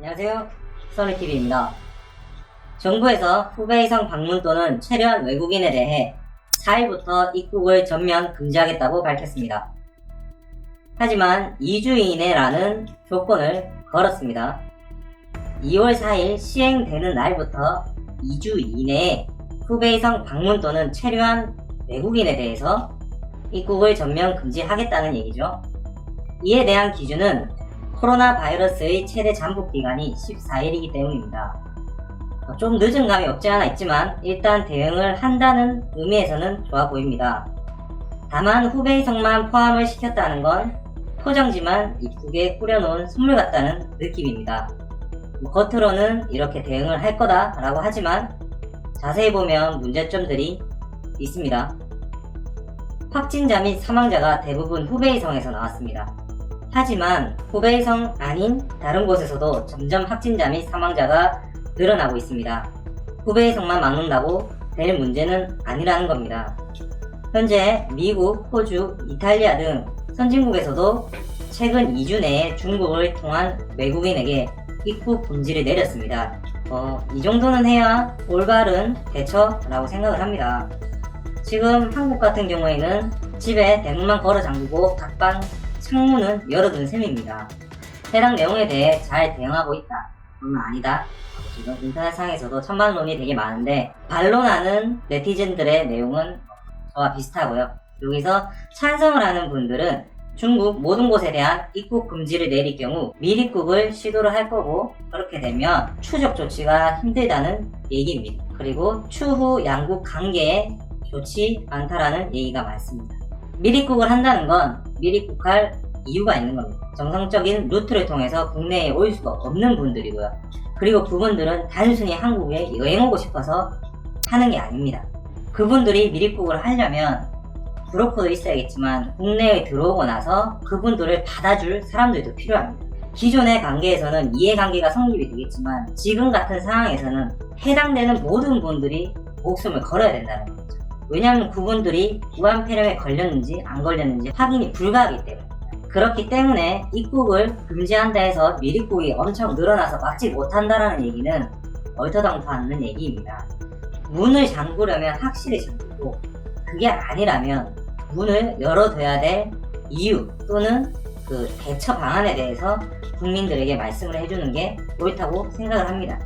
안녕하세요. 써니TV입니다. 정부에서 후베 이상 방문 또는 체류한 외국인에 대해 4일부터 입국을 전면 금지하겠다고 밝혔습니다. 하지만 2주 이내라는 조건을 걸었습니다. 2월 4일 시행되는 날부터 2주 이내에 후베 이상 방문 또는 체류한 외국인에 대해서 입국을 전면 금지하겠다는 얘기죠. 이에 대한 기준은 코로나 바이러스의 최대 잠복 기간이 14일이기 때문입니다. 어, 좀 늦은 감이 없지 않아 있지만 일단 대응을 한다는 의미에서는 좋아 보입니다. 다만 후베이성만 포함을 시켰다는 건 포장지만 입국에 뿌려놓은 선물 같다는 느낌입니다. 뭐 겉으로는 이렇게 대응을 할 거다라고 하지만 자세히 보면 문제점들이 있습니다. 확진자 및 사망자가 대부분 후베이성에서 나왔습니다. 하지만 후베이성 아닌 다른 곳에서도 점점 확진자 및 사망자가 늘어나고 있습니다. 후베이성만 막는다고 될 문제는 아니라는 겁니다. 현재 미국, 호주, 이탈리아 등 선진국에서도 최근 2주 내에 중국을 통한 외국인에게 입국 금지를 내렸습니다. 어, 이 정도는 해야 올바른 대처라고 생각을 합니다. 지금 한국 같은 경우에는 집에 대문만 걸어 잠그고 각방 창문은 열어둔 셈입니다. 해당 내용에 대해 잘 대응하고 있다. 그건 아니다. 지금 인터넷상에서도 천만론이 되게 많은데 반론하는 네티즌들의 내용은 저와 비슷하고요. 여기서 찬성을 하는 분들은 중국 모든 곳에 대한 입국 금지를 내릴 경우 미입국을 시도를 할 거고 그렇게 되면 추적 조치가 힘들다는 얘기입니다. 그리고 추후 양국 관계에 좋지 않다라는 얘기가 많습니다. 미입국을 한다는 건 미입국할 이유가 있는 겁니다. 정상적인 루트를 통해서 국내에 올 수가 없는 분들이고요. 그리고 그분들은 단순히 한국에 여행 오고 싶어서 하는 게 아닙니다. 그분들이 미입국을 하려면 브로커도 있어야겠지만 국내에 들어오고 나서 그분들을 받아줄 사람들도 필요합니다. 기존의 관계에서는 이해관계가 성립이 되겠지만 지금 같은 상황에서는 해당되는 모든 분들이 목숨을 걸어야 된다는 거죠. 왜냐하면 그분들이 무한폐렴에 걸렸는지 안 걸렸는지 확인이 불가하기 때문에 그렇기 때문에 입국을 금지한다 해서 미입국이 엄청 늘어나서 막지 못한다라는 얘기는 얼터당토하는 얘기입니다. 문을 잠그려면 확실히 잠그고 그게 아니라면 문을 열어둬야 될 이유 또는 그 대처 방안에 대해서 국민들에게 말씀을 해주는 게 옳다고 생각을 합니다.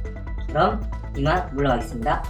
그럼 이만 물러가겠습니다.